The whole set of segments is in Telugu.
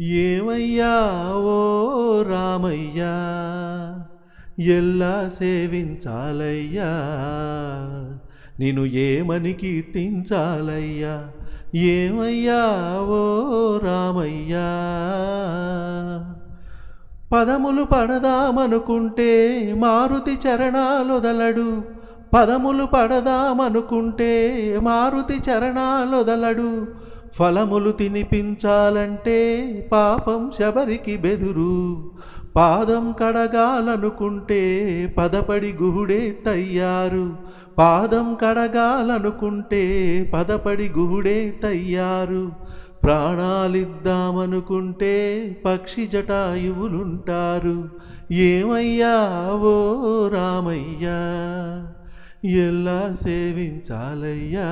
ఏమయ్యా ఓ రామయ్యా? ఎల్లా సేవించాలయ్యా? నేను ఏమని కీర్తించాలయ్యా? ఏమయ్యా ఓ రామయ్యా? పదములు పడదామనుకుంటే మారుతి చరణాలొదలడు. పదములు పడదామనుకుంటే మారుతి చరణాలొదలడు. ఫలములు తినిపించాలంటే పాపం శబరికి బెదురు. పాదం కడగాలనుకుంటే పదపడి గుహుడే తయ్యారు. పాదం కడగాలనుకుంటే పదపడి గుహుడే తయ్యారు. ప్రాణాలిద్దామనుకుంటే పక్షి జటాయువులుంటారు. ఏమయ్యా? ఓ రామయ్యా ఎలా సేవించాలయ్యా?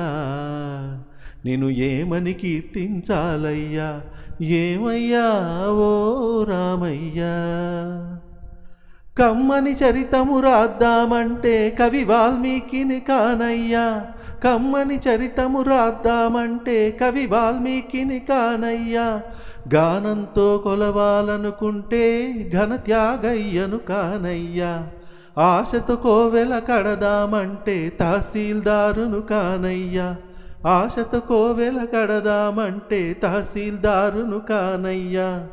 నేను ఏమని కీర్తించాలయ్యా? ఏమయ్యా? ఓ రామయ్యా. కమ్మని చరితము రాద్దామంటే కవి వాల్మీకిని కానయ్యా. కమ్మని చరితము రాద్దామంటే కవి వాల్మీకిని కానయ్యా. గానంతో కొలవాలనుకుంటే ఘన త్యాగయ్యను కానయ్యా. ఆశతో కోవెల కడదామంటే తహసీల్దారును కానయ్యా. ఆశతో కోవెల కడదామంటే తహసీల్దారును కానయ్యా.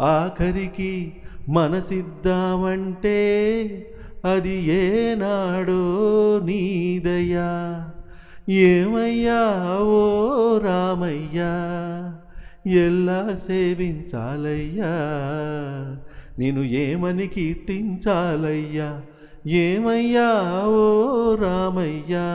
ఆఖరికి మనసిద్దామంటే అది ఏనాడో నీదయ్యా ఏమయ్యా ఓ రామయ్యా ఎలా సేవించాలయ్యా? నేను ఏమని కీర్తించాలయ్యా? ఏమయ్యా ఓ రామయ్యా?